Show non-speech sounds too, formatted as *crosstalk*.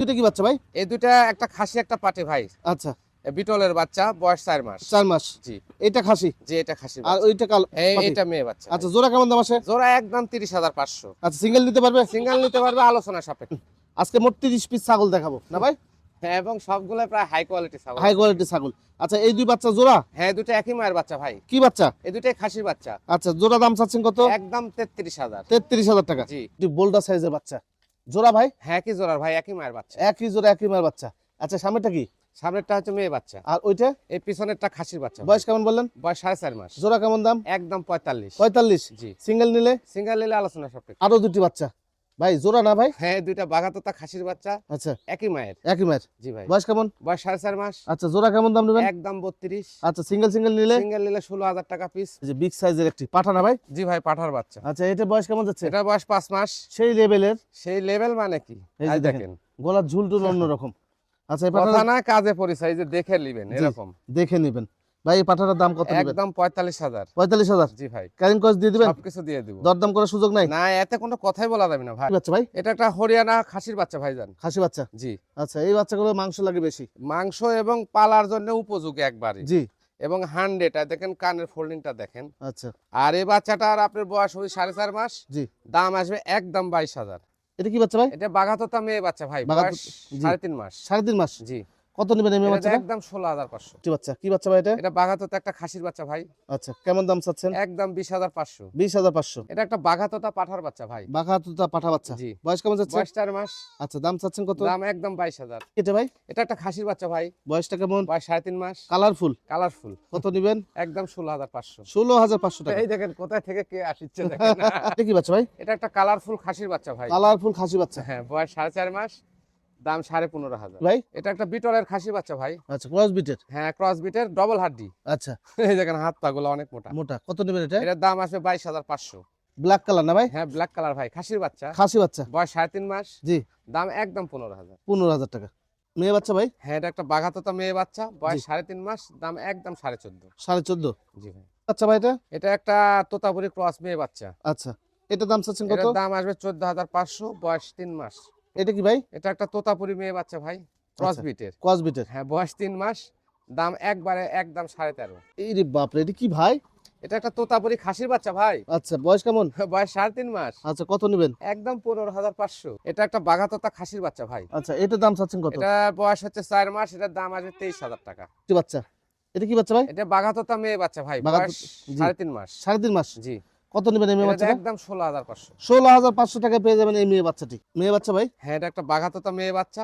দুটো কি বাচ্চা ভাই? এই দুটা একটা খাসি একটা পাটি ভাই। আচ্ছা। বিটলের বাচ্চা বয়স চার মাস। চার মাস। জি। এটা খাসি? যে এটা খাসি আর ওইটা কাল এটা মেয়ে বাচ্চা। আচ্ছা জোড়া কেমন দাম আসে জোড়া একদম তিরিশ হাজার পাঁচশো। আচ্ছা সিঙ্গেল নিতে পারবে? সিঙ্গেল নিতে পারবে আলোচনা সাপেক্ষে। আজকে মোট তিরিশ পিস ছাগল দেখাবো না ভাই? হ্যাঁ এবং সবগুলো প্রায় হাই কোয়ালিটি ছাগল। হাই কোয়ালিটি ছাগল। আচ্ছা এই দুই বাচ্চা জোড়া? হ্যাঁ দুটো একই মায়ের বাচ্চা ভাই। কি বাচ্চা? এই দুটাই খাসির বাচ্চা। আচ্ছা জোড়া দাম চাচ্ছেন কত? একদম তেত্রিশ হাজার। তেত্রিশ হাজার টাকা। জি। বোল্ডার সাইজের বাচ্চা। জোড়া ভাই? হ্যাঁ কি জোড়ার ভাই একই মায়ের বাচ্চা। একই জোড়া একই মায়ের বাচ্চা। আচ্ছা সামনেটা কি? সামনেরটা হচ্ছে মেয়ে বাচ্চা। আর ওইটা? এই পিছনেরটা খাসির বাচ্চা বয়স কেমন বললেন? বয়স সাড়ে চার মাস। জোড়া কেমন দাম? একদম পঁয়তাল্লিশ। পঁয়তাল্লিশ। জি। সিঙ্গেল নিলে? সিঙ্গেল নিলে আলোচনা সব আরও দুটি বাচ্চা। ভাই জোড়া না ভাই? হ্যাঁ দুইটা বাঘাতোতা খাসির বাচ্চা। আচ্ছা। একই মায়ের। একই মায়ের? জি ভাই। বয়স কেমন? বয়স সাড়ে চার মাস। আচ্ছা জোড়া কেমন দাম নেবেন? একদম বত্রিশ। আচ্ছা সিঙ্গেল সিঙ্গেল নিলে? সিঙ্গেল নিলে ষোলো হাজার টাকা পিস যে বিগ সাইজের একটি পাঠা না ভাই? জি ভাই পাঠার বাচ্চা। আচ্ছা এটা বয়স কেমন যাচ্ছে? এটা বয়স পাঁচ মাস। সেই লেভেলের সেই লেভেল মানে কি? এই যে দেখেন। গলার ঝুল টুল *laughs* অন্যরকম। আচ্ছা এই না কাজে পরিচয় যে দেখে নিবেন এরকম। দেখে নেবেন। ভাই এই পাঠাটার দাম কত নেবেন একদম পঁয়তাল্লিশ হাজার। পঁয়তাল্লিশ হাজার? জি ভাই। দিয়ে দিবেন? সবকিছু দিয়ে দিব। দরদাম করার সুযোগ নাই? না এতে কোনো কথাই বলা যাবে না ভাই। বাচ্চা ভাই। এটা একটা হরিয়ানা খাসির বাচ্চা ভাইজান। খাসি বাচ্চা? জি। আচ্ছা এই বাচ্চাগুলো মাংস লাগে বেশি? মাংস এবং পালার জন্য উপযোগী একবারই জি। এবং হান্ড্রেড দেখেন কানের ফোল্ডিংটা দেখেন। আচ্ছা। আর এই বাচ্চাটার আপনার বয়স ওই সাড়ে চার মাস। জি। দাম আসবে একদম বাইশ হাজার। এটা কি বাচ্চা ভাই? এটা বাঘাততা মেয়ে বাচ্চা ভাই সাড়ে তিন মাস। সাড়ে তিন মাস? জি। কত নেবেন এই বাচ্চাটা একদম ষোলো হাজার পাঁচশো। কি বাচ্চা? কি বাচ্চা ভাই এটা? এটা বাঘাততা একটা খাসির বাচ্চা ভাই। আচ্ছা কেমন দাম চাচ্ছেন? একদম বিশ হাজার পাঁচশো। বিশ হাজার পাঁচশো। এটা একটা বাঘাততা পাঠার বাচ্চা ভাই। বাঘা তুতা পাঠা বাচ্চা। জি। বয়স কেমন যাচ্ছে? বয়স চার মাস। আচ্ছা দাম চাচ্ছেন কত? দাম একদম বাইশ হাজার। এটা ভাই? এটা একটা খাসির বাচ্চা ভাই। বয়সটা কেমন? বয়স সাড়ে তিন মাস। কালারফুল। কালারফুল। কত নেবেন? একদম ষোলো হাজার পাঁচশো। ষোলো হাজার পাঁচশো টাকা। এই দেখেন কোথায় থেকে কে আসছে *laughs* দেখেন এটা কি বাচ্চা ভাই? এটা একটা কালারফুল খাসির বাচ্চা ভাই। কালারফুল খাসি বাচ্চা। হ্যাঁ বয়স সাড়ে চার মাস। দাম সাড়ে পনেরো হাজার। ভাই? এটা একটা বিটলের খাসি বাচ্চা ভাই। আচ্ছা ক্রস বিটের হ্যাঁ ক্রস বিটের ডবল হাড্ডি। আচ্ছা। *laughs* এই দেখেন হাত পা গুলো অনেক মোটা। মোটা। কত নেবেন এটা? এটার দাম আসবে বাইশ হাজার পাঁচশো। ব্ল্যাক কালার না ভাই? হ্যাঁ ব্ল্যাক কালার ভাই খাসির বাচ্চা। খাসি বাচ্চা। বয়স সাড়ে তিন মাস। জি। দাম একদম পনেরো হাজার। পনেরো হাজার টাকা। মেয়ে বাচ্চা ভাই? হ্যাঁ এটা একটা বাঘাততা মেয়ে বাচ্চা। বয়স। সাড়ে তিন মাস দাম একদম সাড়ে চোদ্দ। সাড়ে চোদ্দ? জি ভাই। আচ্ছা ভাই এটা? এটা একটা তোতাপুরি ক্রস মেয়ে বাচ্চা। আচ্ছা। এটা দাম চাচ্ছেন কত? দাম আসবে চোদ্দ হাজার পাঁচশো বয়স তিন মাস। এটা কি ভাই? এটা একটা তোতাপুরি মেয়ে বাচ্চা ভাই ক্রস আচ্ছা। বিটের ক্রস বিটের হ্যাঁ বয়স তিন মাস দাম একবারে একদম সাড়ে তেরো। এই রে বাপরে এটা কি ভাই? এটা একটা তোতাপুরি খাসির বাচ্চা ভাই। আচ্ছা বয়স কেমন? *laughs* বয়স সাড়ে তিন মাস। আচ্ছা কত নেবেন? একদম পনেরো হাজার পাঁচশো। এটা একটা বাঘাততা খাসির বাচ্চা ভাই। আচ্ছা এটার দাম চাচ্ছেন কত? এটা বয়স হচ্ছে চার মাস এটার দাম আসবে তেইশ হাজার টাকা। কি বাচ্চা? এটা কি বাচ্চা ভাই? এটা বাঘাততা মেয়ে বাচ্চা ভাই বয়স সাড়ে তিন মাস। সাড়ে তিন মাস? জি। কত নেবেন এই মেয়ে বাচ্চা একদম ষোলো হাজার পাঁচশো। ষোলো হাজার পাঁচশো টাকা পেয়ে যাবেন এই মেয়ে বাচ্চাটি। মেয়ে বাচ্চা ভাই? হ্যাঁ এটা একটা বাঘাততা মেয়ে বাচ্চা।